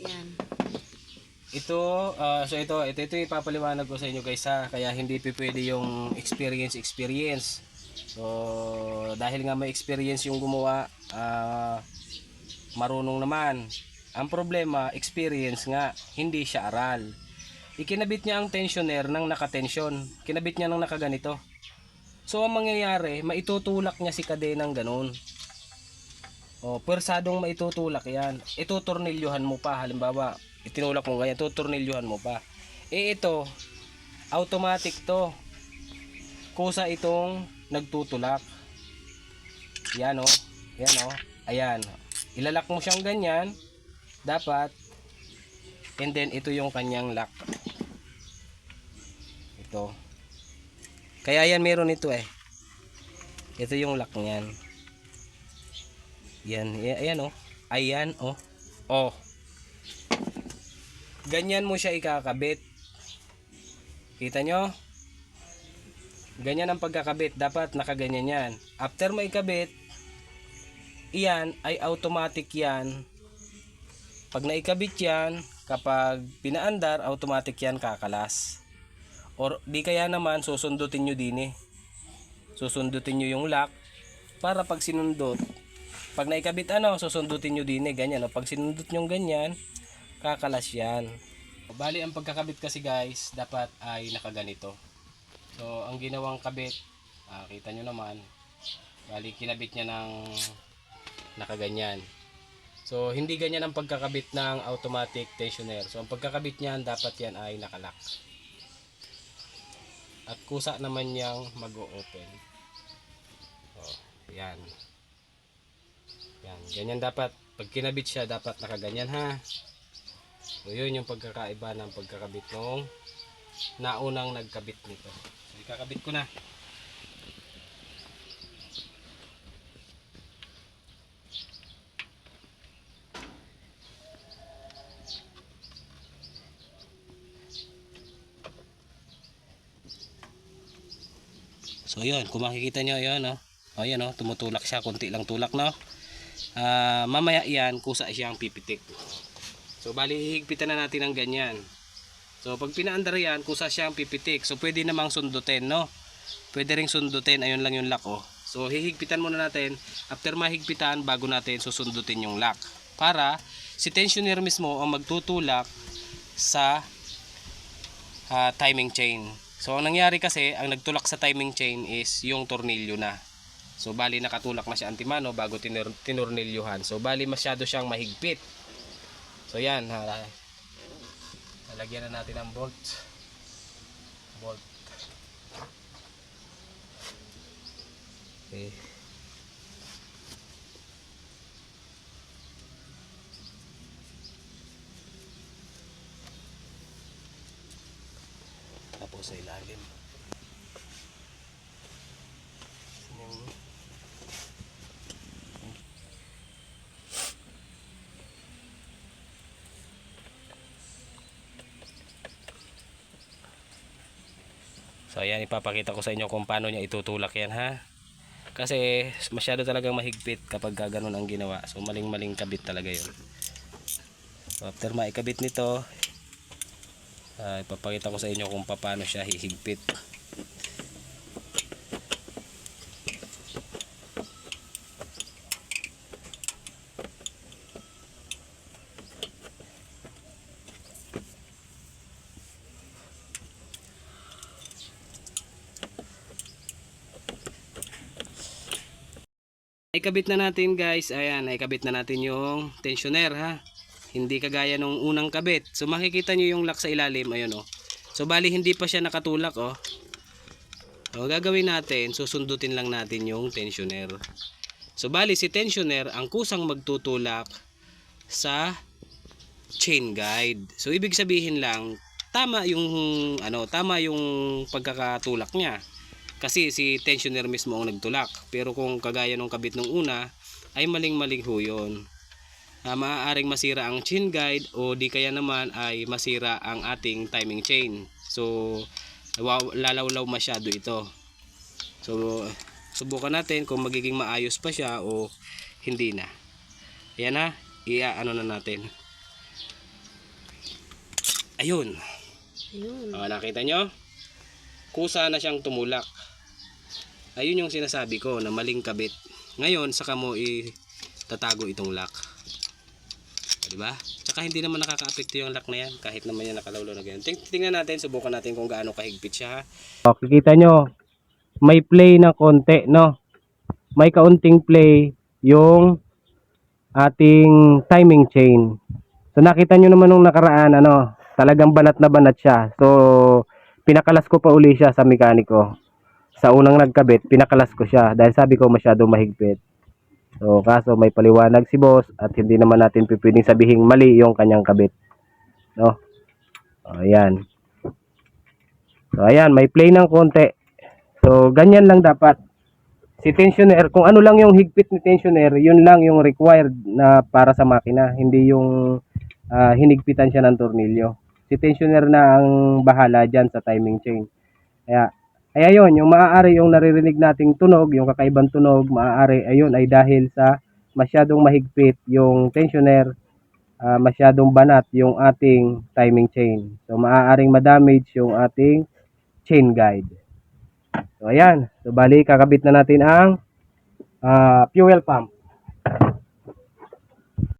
Yan. Ito, ah, so ito, ito, ito ipapaliwanag ko sa inyo guys ha. Kaya hindi pwede yung experience, experience. So, dahil nga may experience yung gumawa, ah, marunong naman. Ang problema, experience nga, hindi siya aral. Ikinabit niya ang tensioner ng nakatensyon. Kinabit niya ng nakaganito. So, ang mangyayari, maitutulak niya si kadenang ganun. O, persadong maitutulak yan. Itutornilyuhan mo pa. Halimbawa, itinulak mo ganyan, tutornilyuhan mo pa. Eh ito, automatic to. Kusa itong nagtutulak. Yan o. Yan o. Ayan. Ilalak mo siyang ganyan. Dapat. And then, ito yung kanyang lock. Ito. Kaya yan meron ito eh. Ito yung lock niyan. Yan, ayan oh. Ayan oh. Oh. Ganyan mo siya ikakabit. Kita nyo? Ganyan ang pagkakabit. Dapat nakaganyan yan. After mo ikabit, iyan ay automatic yan. Pag naikabit yan, kapag pinaandar, automatic yan kakalas. Or di kaya naman, susundutin nyo din eh. Susundutin nyo yung lock para pag sinundot, pag naikabit ano, susundutin nyo din eh, ganyan. O, pag sinundot nyo ganyan, kakalas yan. Bali, ang pagkakabit kasi guys, dapat ay nakaganito. So, ang ginawang kabit, ah, kita nyo naman, bali, kinabit niya ng nakaganyan. So, hindi ganyan ang pagkakabit ng automatic tensioner. So, ang pagkakabit niyan, dapat yan ay nakalak. At kusa naman niyang mag-open. Oh, yan. Yan, ganyan dapat. Pag kinabit siya, dapat nakaganyan ha. So, yun yung pagkakaiba ng pagkakabit nung naunang nagkabit nito. So, ikakabit ko na. So, yun. Kung makikita nyo, yun, no? O, yan, no? Tumutulak siya. Kunti lang tulak, no? Ah, mamaya yan, kusa siyang pipitik. So, bali, hihigpitan na natin ng ganyan. So, pag pinaandar yan, kusa siyang pipitik. So, pwede namang sundutin, no? Pwede ring sundutin. Ayun lang yung lock, oh. So, hihigpitan muna natin. After mahigpitan, bago natin susundutin yung lock. Para, si tensioner mismo ang magtutulak sa ah, timing chain. So, ang nangyari kasi, ang nagtulak sa timing chain is yung tornilyo na. So, bali nakatulak na siya antimano bago tinor tinurnilyuhan. So, bali masyado siyang mahigpit. So, yan. Lalagyan na natin ng bolt. Bolt. Okay. Tapos sa ilalim. So ayan ipapakita ko sa inyo kung paano niya itutulak yan ha. Kasi masyado talagang mahigpit kapag ganoon ang ginawa. So maling-maling kabit talaga 'yon. So after maikabit nito, ah, ipapakita ko sa inyo kung paano siya hihigpit. Ikabit na natin guys. Ayan, naikabit na natin yung tensioner ha. Hindi kagaya nung unang kabit. So makikita nyo yung lock sa ilalim. Ayun oh. So bali hindi pa siya nakatulak oh. So gagawin natin, susundutin lang natin yung tensioner. So bali si tensioner ang kusang magtutulak sa chain guide. So ibig sabihin lang tama yung ano, tama yung pagkakatulak niya. Kasi si tensioner mismo ang nagtulak. Pero kung kagaya nung kabit nung una, ay maling-maling ho yun. Ah, maaaring masira ang chain guide o di kaya naman ay masira ang ating timing chain. So, lalawlaw masyado ito. So, subukan natin kung magiging maayos pa siya o hindi na. Ayan na, iya ano na natin. Ayun. Ayun. Ah, nakita nyo? Kusa na siyang tumulak. Ayun yung sinasabi ko na maling kabit. Ngayon, saka mo itatago itong lock. Di ba? Tsaka hindi naman nakaka-apekto yung lock na yan kahit naman yan nakalawlaw na ganyan. Ting tingnan natin, subukan natin kung gaano kahigpit siya. ha? O, kikita nyo, may play na konti, no? May kaunting play yung ating timing chain. So nakita nyo naman nung nakaraan, ano, talagang banat na banat siya. So, pinakalas ko pa uli siya sa mekaniko. Sa unang nagkabit, pinakalas ko siya dahil sabi ko masyado mahigpit. So, kaso may paliwanag si boss at hindi naman natin pipwedeng sabihin mali yung kanyang kabit. No? O, ayan. So, ayan, may play ng konti. So, ganyan lang dapat. Si tensioner, kung ano lang yung higpit ni tensioner, yun lang yung required na para sa makina. Hindi yung ah, hinigpitan siya ng tornilyo. Si tensioner na ang bahala dyan sa timing chain. Kaya, kaya yun, yung maaari yung naririnig nating tunog, yung kakaibang tunog, maaari ayun ay dahil sa masyadong mahigpit yung tensioner, ah, masyadong banat yung ating timing chain. So, maaaring ma-damage yung ating chain guide. So, ayan. So, bali, kakabit na natin ang ah, fuel pump.